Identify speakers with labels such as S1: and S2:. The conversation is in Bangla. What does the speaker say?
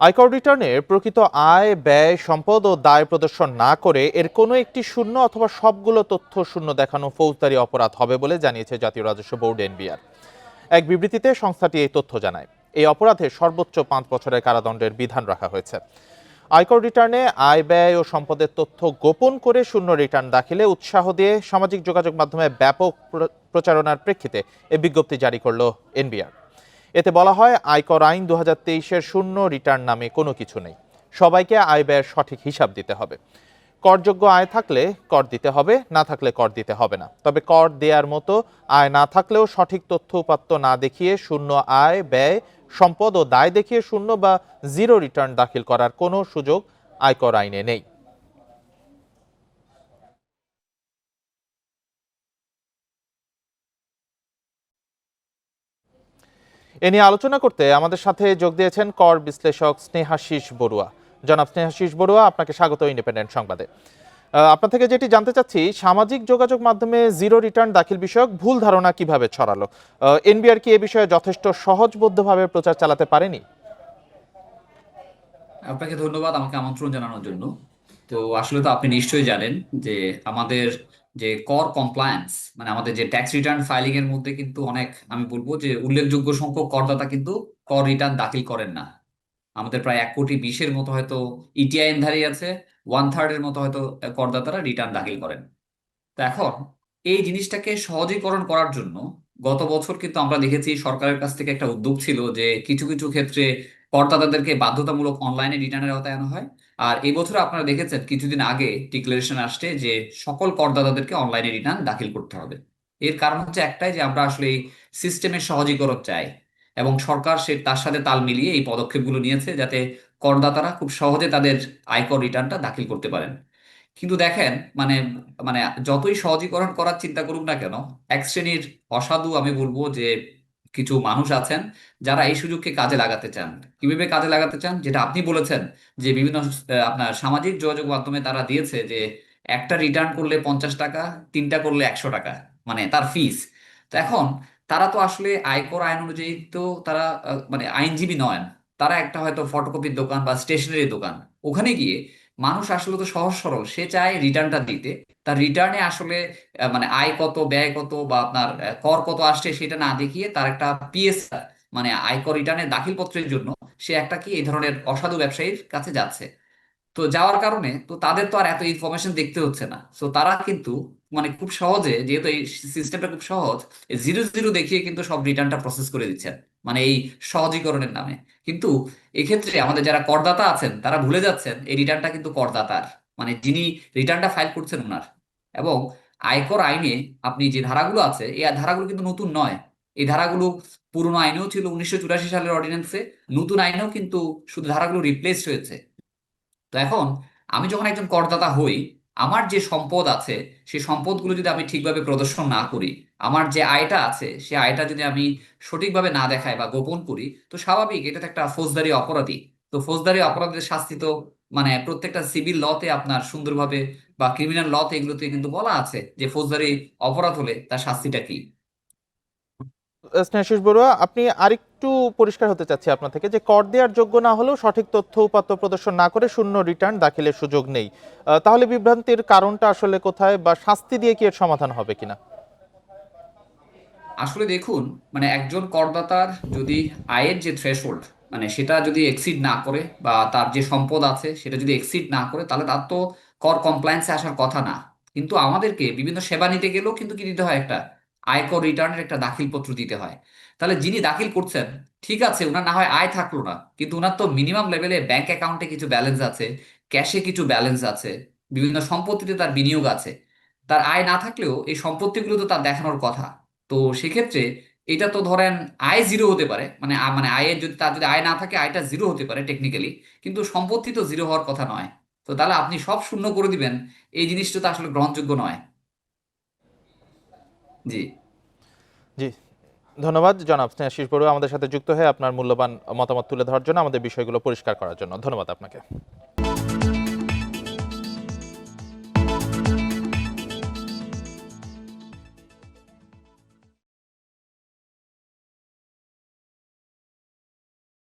S1: আয়কর রিটার্নের প্রকৃত আয়, ব্যয়, সম্পদ ও দায় প্রদর্শন না করে এর কোনো একটি শূন্য অথবা সবগুলো তথ্য শূন্য দেখানো ফৌজদারি অপরাধ হবে বলে জানিয়েছে জাতীয় রাজস্ব বোর্ড এনবিআর। এক বিবৃতিতে সংস্থাটি এই তথ্য জানায়। এই অপরাধে সর্বোচ্চ পাঁচ বছরের কারাদণ্ডের বিধান রাখা হয়েছে। আয়কর রিটার্নে আয়, ব্যয় ও সম্পদের তথ্য গোপন করে শূন্য রিটার্ন দাখিলে উৎসাহ দিয়ে সামাজিক যোগাযোগ মাধ্যমে ব্যাপক প্র- প্রচারণার প্রেক্ষিতে এ বিজ্ঞপ্তি জারি করল এনবিআর। এতে বলা হয়, আয়কর আইন দু হাজার তেইশের শূন্য রিটার্ন নামে কোনো কিছু নেই। সবাইকে আয় ব্যয়ের সঠিক হিসাব দিতে হবে। করযোগ্য আয় থাকলে কর দিতে হবে, না থাকলে কর দিতে হবে না। তবে কর দেওয়ার মতো আয় না থাকলেও সঠিক তথ্য উপাত্ত না দেখিয়ে শূন্য আয় ব্যয়, সম্পদ ও দায় দেখিয়ে শূন্য বা জিরো রিটার্ন দাখিল করার কোনো সুযোগ আয়কর আইনে নেই। এ নিয়ে আলোচনা করতে আমাদের সাথে যোগ দিয়েছেন কর বিশ্লেষক স্নেহাশিস বড়ুয়া। জনাব স্নেহাশিস বড়ুয়া, আপনাকে স্বাগত ইন্ডিপেন্ডেন্ট সংবাদে। আপনার থেকে যেটি জানতে চাচ্ছি, সামাজিক যোগাযোগ মাধ্যমে জিরো রিটার্ন দাখিল বিষয়ক ভুল ধারণা কীভাবে ছড়ালো? এনবিআর কি এ বিষয়ে যথেষ্ট সহজবদ্ধভাবে প্রচার চালাতে পারেনি?
S2: আপনাকে ধন্যবাদ আমাকে আমন্ত্রণ জানানোর জন্য। তো আসলে তো আপনি নিশ্চয়ই জানেন যে আমাদের যে কর কমপ্লায়েন্স মানে আমাদের যে ট্যাক্স রিটার্ন ফাইলিং এর মধ্যে কিন্তু অনেক, আমি বলব যে উল্লেখযোগ্য সংখ্যক করদাতা কিন্তু কর রিটার্ন দাখিল করেন না। আমাদের প্রায় এক কোটি বিশের মতো হয়তো ইটিআইএন ধারী আছে ওয়ান থার্ড এর মতো হয়তো করদাতারা রিটার্ন দাখিল করেন। তো এখন এই জিনিসটাকে সহজীকরণ করার জন্য গত বছর কিন্তু আমরা দেখেছি সরকারের কাছ থেকে একটা উদ্যোগ ছিল যে কিছু কিছু ক্ষেত্রে করদাতাদেরকে বাধ্যতামূলক অনলাইনে রিটার্নের আওতায় আনা হয়। আর এই বছর আপনারা দেখেছেন কিছুদিন আগে ডিক্লারেশন আসছে যে সকল করদাতাদেরকে অনলাইনে রিটার্ন দাখিল করতে হবে। এর কারণ হচ্ছে একটাই যে আমরা আসলে এই সিস্টেমের সহজীকরণ চাই এবং সরকার সে তার সাথে তাল মিলিয়ে এই পদক্ষেপগুলো নিয়েছে যাতে করদাতারা খুব সহজে তাদের আয়কর রিটার্নটা দাখিল করতে পারেন। কিন্তু দেখেন মানে মানে যতই সহজীকরণ করার চিন্তা করুক না কেন, এক শ্রেণির অসাধু আমি বলব যে কিছু মানুষ আছেন যারা এই সুযোগকে কাজে লাগাতে চান। কীভাবে কাজে লাগাতে চান? যেটা আপনি বলেছেন যে বিভিন্ন আপনার সামাজিক যোগাযোগ মাধ্যমে তারা দিয়েছে যে একটা রিটার্ন করলে পঞ্চাশ টাকা, তিনটা করলে একশো টাকা মানে তার ফিস তো এখন তারা তো আসলে আয়কর আইন অনুযায়ী তো তারা মানে আইনজীবী নয়। তারা একটা হয়তো ফটোকপির দোকান বা স্টেশনারি দোকান। ওখানে গিয়ে মানুষ আসলে তো সহজ সরল। সে চায় রিটার্নটা দিতে। তার রিটার্নে আসলে মানে আয় কত, ব্যয় কত বা আপনার কর কত আসছে সেটা না দেখিয়ে তার একটা পিএস মানে আয়কর রিটার্নের দাখিলপত্রের জন্য সে একটা কি এই ধরনের অসাধু ব্যবসায়ীর কাছে যাচ্ছে। তো যাওয়ার কারণে তো তাদের তো আর এত ইনফরমেশন দেখতে হচ্ছে না। তো তারা কিন্তু মানে খুব সহজে, যেহেতু এই সিস্টেমটা খুব সহজ জিরো জিরো দেখিয়ে কিন্তু সব রিটার্নটা প্রসেস করে দিচ্ছেন। মানে এই সহজীকরণের নামে। কিন্তু এক্ষেত্রে আমাদের যারা করদাতা আছেন, তারা ভুলে যাচ্ছেন এই রিটার্নটা কিন্তু করদাতার। মানে যিনি রিটার্নটা ফাইল করছেন ওনার এবং আয়কর আইনে আপনি যে ধারাগুলো আছে, এই ধারাগুলো কিন্তু নতুন নয়। এই ধারাগুলো পুরনো আইনেও ছিল উনিশশো চুরাশি সালের অর্ডিন্যান্সে। নতুন আইনেও কিন্তু শুধু ধারাগুলো রিপ্লেসড হয়েছে। তো এখন আমি যখন একজন করদাতা হই আমার যে সম্পদ আছে, সেই সম্পদগুলো যদি আমি ঠিকভাবে প্রদর্শন না করি, আমার যে আয়টা আছে, সে আয়টা যদি আমি সঠিকভাবে না দেখাই বা গোপন করি, তো স্বাভাবিক এটা তো একটা ফৌজদারি অপরাধী। তো ফৌজদারি অপরাধের শাস্তি তো মানে প্রত্যেকটা সিভিল লতে আপনার সুন্দরভাবে বা ক্রিমিনাল লতে এগুলোতে কিন্তু বলা আছে যে ফৌজদারি অপরাধ হলে তার শাস্তিটা কি?
S1: স্নেহাশিস বড়ুয়া, আপনি আরেকটু পরিষ্কার হতে চাচ্ছি আপনার থেকে যে কর দেওয়ার যোগ্য না হলেও সঠিক তথ্য উপাত্ত প্রদর্শন না করে শূন্য রিটার্ন দাখিলের সুযোগ নেই। তাহলে বিভ্রান্তির কারণটা আসলে কোথায় বা শাস্তি দিয়ে কি এর সমাধান হবে কিনা?
S2: আসলে দেখুন মানে একজন করদাতার যদি আয়ের যে থ্রেশহোল্ড মানে সেটা যদি এক্সিড না করে বা তার যে সম্পদ আছে সেটা যদি এক্সিড না করে, তাহলে তার তো কর কমপ্লায়েন্সে আসার কথা না। কিন্তু আমাদেরকে বিভিন্ন সেবা নিতে গেলেও কিন্তু কি দিতে হয় একটা? আয়কর রিটার্নের একটা দাখিলপত্র দিতে হয়। তাহলে যিনি দাখিল করছেন, ঠিক আছে ওনার না হয় আয় থাকল না, কিন্তু ওনার তো মিনিমাম লেভেলে ব্যাংক অ্যাকাউন্টে কিছু ব্যালেন্স আছে ক্যাশে কিছু ব্যালেন্স আছে, বিভিন্ন সম্পত্তিতে তার বিনিয়োগ আছে। তার আয় না থাকলেও এই সম্পত্তিগুলো তো তার দেখানোর কথা। তো সেক্ষেত্রে এটা তো ধরেন আয় জিরো হতে পারে মানে মানে আয়ের যদি তার যদি আয় না থাকে, আয়টা জিরো হতে পারে টেকনিক্যালি কিন্তু সম্পত্তি তো জিরো হওয়ার কথা নয়। তো তাহলে আপনি সব শূন্য করে দিবেন, এই জিনিসটা তো আসলে গ্রহণযোগ্য নয়। জি।
S1: জি। ধন্যবাদ। জনাব স্নেহাশিস বড়ুয়া আমাদের সাথে যুক্ত হয়ে আপনার মূল্যবান মতামত তুলে ধরার জন্য, আমাদের বিষয়গুলো পরিষ্কার করার জন্য। ধন্যবাদ আপনাকে।